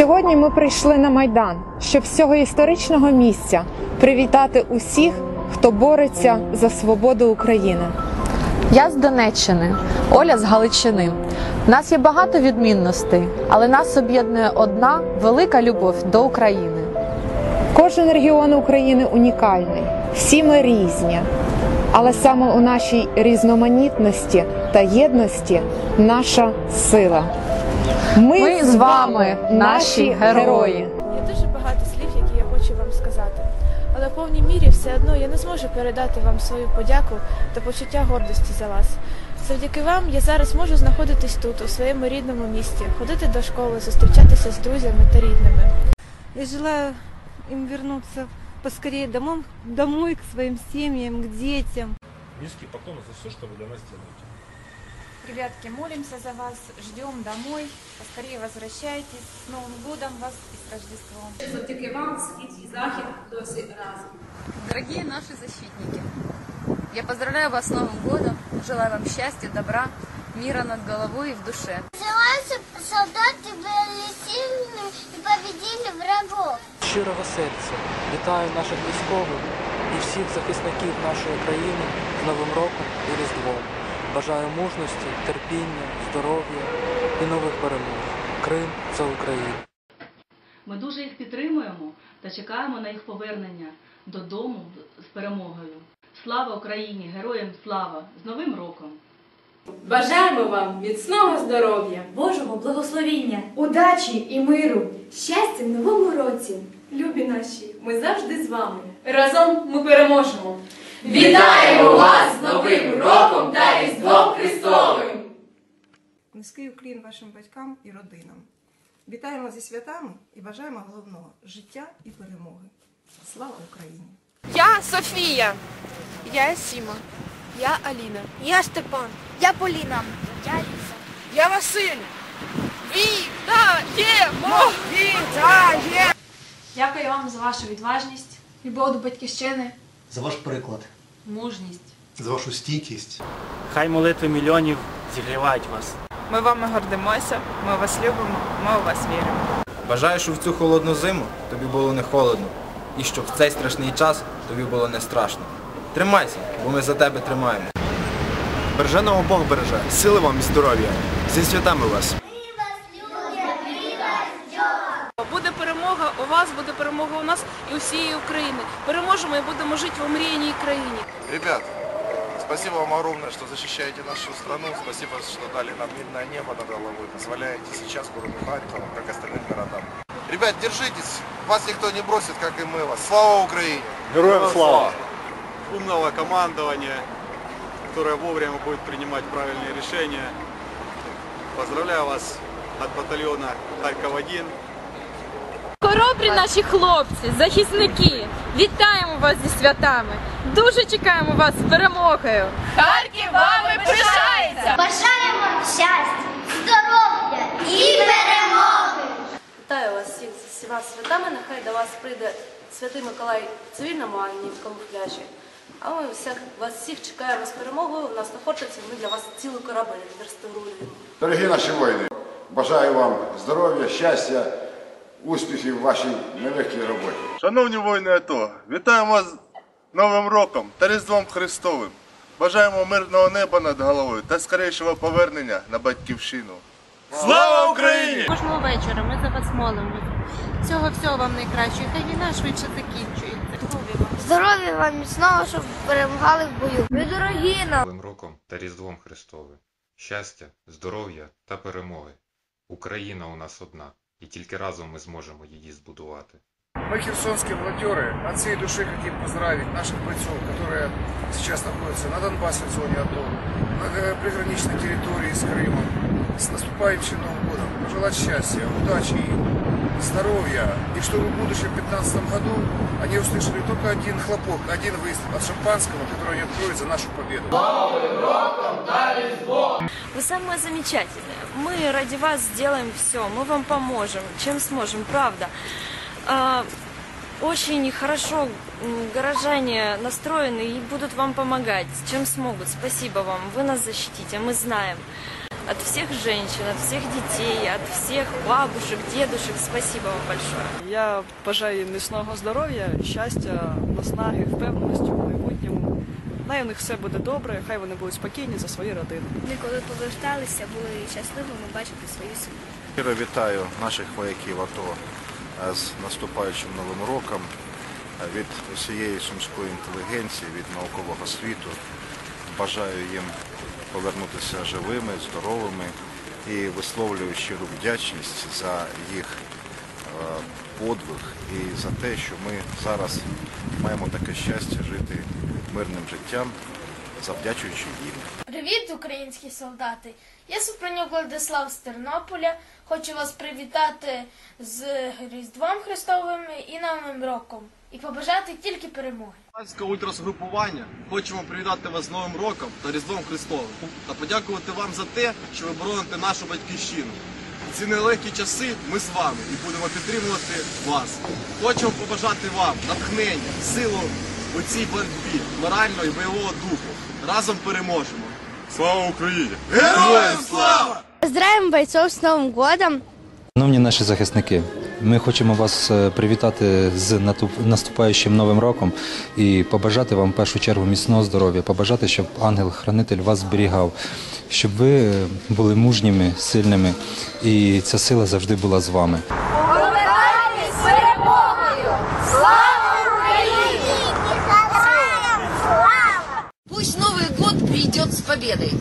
Сьогодні ми прийшли на Майдан, щоб з цього історичного місця привітати усіх, хто бореться за свободу України. Я з Донеччини, Оля з Галичини. У нас є багато відмінностей, але нас об'єднує одна велика любов до України. Кожен регіон України унікальний, всі ми різні. Але саме у нашій різноманітності та єдності наша сила. Ми з вами, наші герої. Є дуже багато слів, які я хочу вам сказати. Але в повній мірі все одно я не зможу передати вам свою подяку та почуття гордості за вас. Завдяки вам я зараз можу знаходитись тут, у своєму рідному місті, ходити до школи, зустрічатися з друзями та рідними. Я желаю им вернуться поскорее домой, домой к своим семьям, к детям. Низкий поклон за все, что вы для нас делаете. Ребятки, молимся за вас, ждем домой. Поскорее возвращайтесь. С Новым годом вас и с Рождеством. Завдяки вам схід і захід досі разом. Дорогие наши защитники, я поздравляю вас с Новым годом, желаю вам счастья, добра, мира над головой и в душе. Желаю, чтобы солдаты были сильными и победили врагов. щирого серця вітаю наших військових і всіх захисників нашої країни з Новим роком і Різдвом. Бажаю мужності, терпіння, здоров'я і нових перемог. Крим це Україна. Ми дуже їх підтримуємо та чекаємо на їх повернення додому з перемогою. Слава Україні! Героям слава! З Новим роком! Бажаємо вам міцного здоров'я, Божого благословіння, удачі і миру, щастя в новому році. Любі наші, ми завжди з вами. Разом ми переможемо. Вітаємо вас з Новим роком та Різдвом Христовим! Низький уклін вашим батькам і родинам. Вітаємо зі святами і бажаємо головного життя і перемоги. Слава Україні! Я Софія. Я Сіма. Я Аліна. Я Степан. Я Поліна. Я Ліза. Я Василь. Вітаємо! Вітаємо! Дякую вам за вашу відважність, любов до батьківщини, за ваш приклад, мужність. за вашу стійкість. Хай молитви мільйонів зігрівають вас. Ми вами гордимося, ми вас любимо, ми у вас віримо. Бажаю, щоб в цю холодну зиму тобі було не холодно. І щоб в цей страшний час тобі було не страшно. Тримайся, бо ми за тебе тримаємо. Береже нам Бог береже, сили вам і здоров'я. Зі святами вас. всієї України. Переможемо і будемо жити в омріяній країні. Ребят, спасибо вам огромное, что защищаете нашу страну. Спасибо, что дали нам мирное небо над головой. Позволяете сейчас городу Харькову, как остальным городам. Ребят, держитесь. Вас никто не бросит, как и мы вас. Слава Украине! Героям слава! Умного командования, которое вовремя будет принимать правильные решения. Поздравляю вас от батальона Харьков-1. Хоробрі наші хлопці, захисники, вітаємо вас зі святами. Дуже чекаємо вас з перемогою. Харків вами пишається! Бажаємо щастя, здоров'я і перемоги! Вітаю вас всіх з всіма святами. Нехай до вас прийде Святий Миколай в цивільному, а не в камуфляжі. А ми всіх, вас всіх чекаємо з перемогою. У нас на Хортиці ми для вас цілий корабель реставруємо. Дорогі наші воїни, бажаю вам здоров'я, щастя, успіхів в вашій нелегкій роботі. Шановні воїни АТО, вітаємо вас з Новим роком та Різдвом Христовим. Бажаємо мирного неба над головою та скорейшого повернення на батьківщину. Слава Україні! Кожного вечора ми за вас молимося. Всього всього вам найкращого. Хай війна швидше закінчується. Здоров'я вам міцного, щоб перемагали в бою. Ви дорогі нам! Новим роком та Різдвом Христовим. Щастя, здоров'я та перемоги. Україна у нас одна, і тільки разом ми зможемо її збудувати. Мы, херсонские волонтеры, от всей души хотим поздравить наших бойцов, которые сейчас находятся на Донбассе в зоне АТО, на приграничной территории с Крымом, с наступающим Новым годом. Пожелать счастья, удачи им, здоровья, и чтобы в будущем 2015 году они услышали только один хлопок, один выстрел от шампанского, который они откроют за нашу победу. Вы самые замечательные. Мы ради вас сделаем все. Мы вам поможем, чем сможем, правда. А, Очень хорошо м, горожане настроены и будут вам помогать, чем смогут. Спасибо вам. Вы нас защитите, мы знаем. от всех женщин, от всех детей, от всех бабушек, дедушек. Спасибо вам большое. Я бажаю їм міцного здоров'я, щастя, наснаги, впевненості в майбутньому. Най у них все буде добре, хай вони будуть спокійні за свої родини. Ми коли поверталися, були щасливими бачити свою сім'ю. Щиро вітаю наших вояків АТО е, з наступаючим новим роком Е, від усієї сумської інтелігенції, від наукового світу. Бажаю їм повернутися живими, здоровими і висловлюю щиру вдячність за їх е, подвиг і за те, що ми зараз маємо таке щастя жити мирним життям, завдячуючи їм. Привіт, українські солдати! Я Супронюк Владислав з Тернополя. Хочу вас привітати з Різдвом Христовим і Новим роком і побажати тільки перемоги. Луганське ультрасгрупування хочемо привітати вас з Новим роком та Різдвом Христовим та подякувати вам за те, що ви бороните нашу батьківщину. У ці нелегкі часи ми з вами і будемо підтримувати вас. Хочемо побажати вам натхнення, силу у цій боротьбі, морального і бойового духу. Разом переможемо. Слава Україні! Героям слава! Поздравим бойцов с Новым годом! Шановні наші захисники, ми хочемо вас е, привітати з наступаючим новим роком і побажати вам в першу чергу міцного здоров'я, побажати, щоб ангел-хранитель вас зберігав, щоб ви були мужніми, сильними і ця сила завжди була з вами. победой.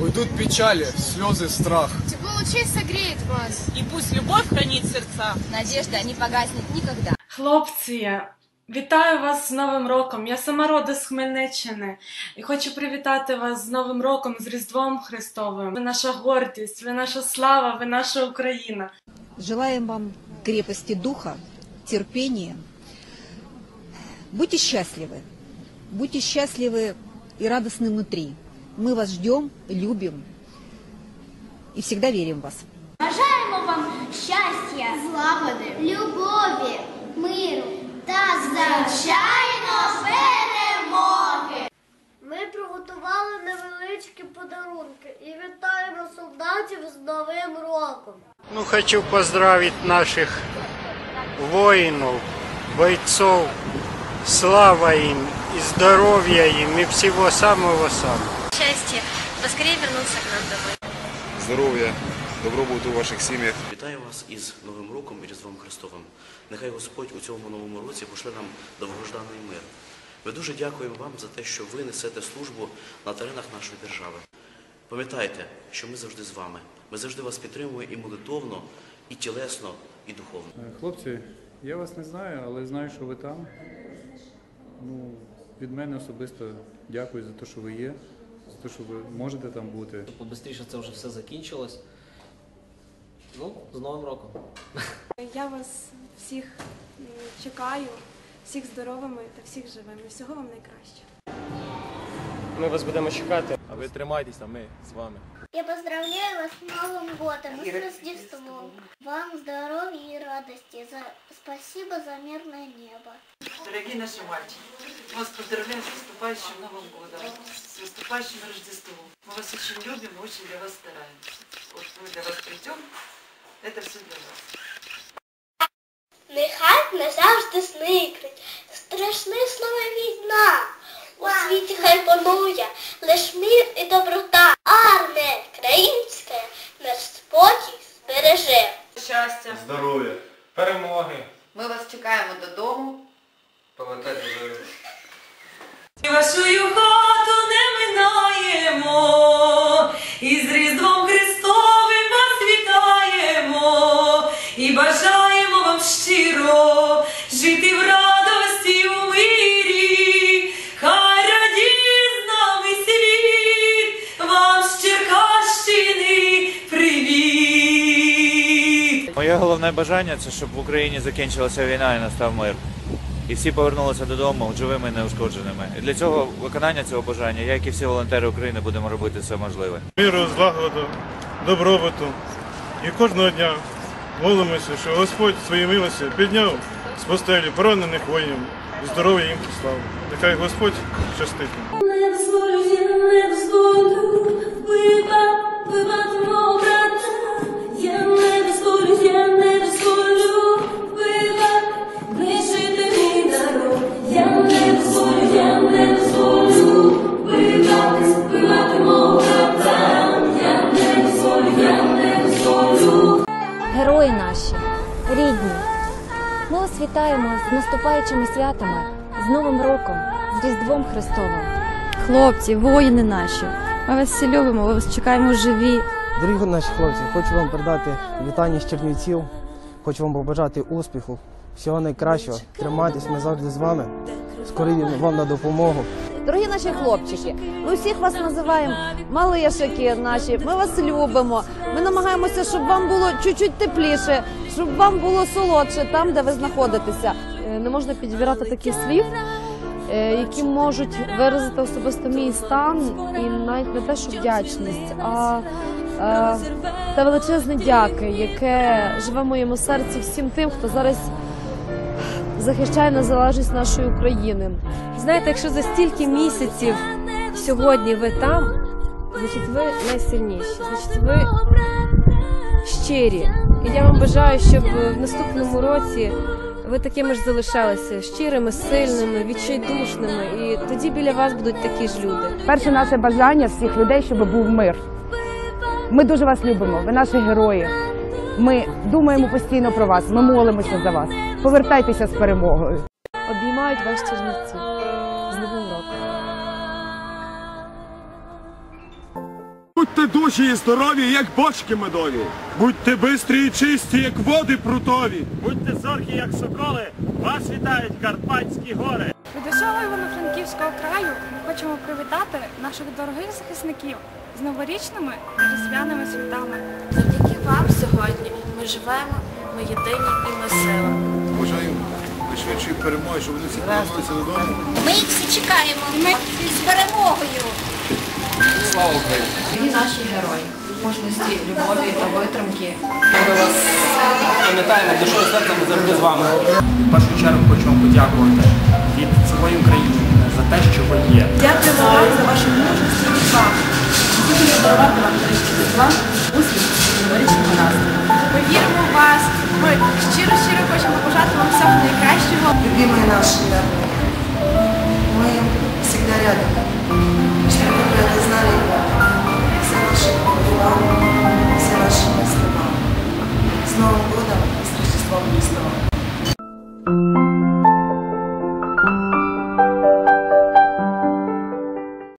Уйдут печали, слезы, страх. Тепло лучей согреет вас. И пусть любовь хранит сердца. Надежда не погаснет никогда. Хлопці, вітаю вас з Новим роком. Я сама родом з Хмельниччини і хочу привітати вас з Новим роком, з Різдвом Христовим. Ви наша гордість, ви наша слава, ви наша Україна. Желаем вам крепости духа, терпения. Будьте счастливы. Будьте счастливы и радостны внутри. Мы вас ждем, любим и всегда верим в вас. Бажаємо вам щастя, злагоди, любові, миру та звичайно перемоги. Ми приготували невеличкі подарунки і вітаємо солдатів з Новим роком. Ну, хочу поздравить наших воинов, бойцов. Слава им и здоровья им и всего самого-самого. Счастье, поскорее вернуться к нам домой. здоров'я, добробуту у ваших сім'ях. Вітаю вас із Новим роком і Різдвом Христовим. Нехай Господь у цьому новому році пошле нам довгожданий мир. Ми дуже дякуємо вам за те, що ви несете службу на теренах нашої держави. Пам'ятайте, що ми завжди з вами. Ми завжди вас підтримуємо і молитовно, і тілесно, і духовно. Хлопці, я вас не знаю, але знаю, що ви там. Ну, від мене особисто дякую за те, що ви є, те, що ви можете там бути. Побистріше це вже все закінчилось. Ну, з Новим роком. Я вас всіх чекаю, всіх здоровими та всіх живими. Всього вам найкраще. Ми вас будемо чекати. А ви тримайтеся, ми з вами. Я поздравляю вас с Новым годом и с Рождеством. Вам здоровья и радости. За... Спасибо за мирное небо. Дорогие наши мальчики, мы вас поздравляем с наступающим Новым годом, с наступающим Рождеством. Мы вас очень любим и очень для вас стараемся. Вот мы для вас придем, это все для вас. Нехай назавжди зникнуть страшна слова війна. У світі хай панує лиш мир і доброта. Армія українська наш спокій збереже. Щастя, Здоров'я, перемоги. Ми вас чекаємо додому. Повертайте живі. Вашою хату не минаємо, і з Різдвом Христовим вас вітаємо, і бажаємо вам щиро жити в радості головне бажання це щоб в Україні закінчилася війна і настав мир. І всі повернулися додому живими і неушкодженими. І для цього виконання цього бажання, я, як і всі волонтери України, будемо робити все можливе. миру, злагоду, добробуту. І кожного дня молимося, що Господь своїй милості підняв з постелі поранених воїнів, і здоров'я їм послав. Нехай Господь щастить. Не в наступаючими святами, з Новим роком, з Різдвом Христовим. Хлопці, воїни наші, ми вас всі любимо, ми вас чекаємо живі. Дорогі наші хлопці, хочу вам передати вітання з Чернівців, хочу вам побажати успіху, всього найкращого. Тримайтесь, ми завжди з вами. Скоро вам на допомогу. Дорогі наші хлопчики, ми всіх вас називаємо малишики наші. Ми вас любимо. Ми намагаємося, щоб вам було чуть-чуть тепліше, щоб вам було солодше там, де ви знаходитеся. Е, Не можна підбирати таких слів, е, які можуть виразити особисто мій стан і навіть не те, що вдячність, а е, те величезне дяки, яке живе в моєму серці всім тим, хто зараз захищає незалежність нашої України. Знаєте, якщо за стільки місяців сьогодні ви там, значить ви найсильніші, значить ви щирі. І я вам бажаю, щоб в наступному році ви такими ж залишалися щирими, сильними, відчайдушними, і тоді біля вас будуть такі ж люди. Перше наше бажання всіх людей, щоб був мир. Ми дуже вас любимо, ви наші герої. Ми думаємо постійно про вас, ми молимося за вас. Повертайтеся з перемогою. Обіймають вас чернівці Будьте дужі і здорові, як бочки медові. Будьте бистрі і чисті, як води прутові. Будьте зоркі, як соколи, вас вітають Карпатські гори. Від усього Івано-Франківського краю ми хочемо привітати наших дорогих захисників з новорічними та різдвяними святами. Завдяки вам сьогодні ми живемо, ми єдині і ми сила. Бажаю найшвидшої перемоги, щоб вони всі повернулися додому. Ми їх всі чекаємо. Ми з перемогою. Слава Україні! Ви наші герої, мужності, любові та витримки. Ми вас пам'ятаємо, душою серцем ми завжди з вами. В першу чергу хочу вам подякувати від цілої України за те, що ви є. Дякуємо вам за вашу мужність і відвагу. Хочемо подарувати вам Різдва, успіху і новорічного настрою. Ми віримо в вас. Ми щиро-щиро хочемо побажати вам всього найкращого. Любимые наши, да. Мы всегда рядом. Новым годом и с Рождеством Христовым!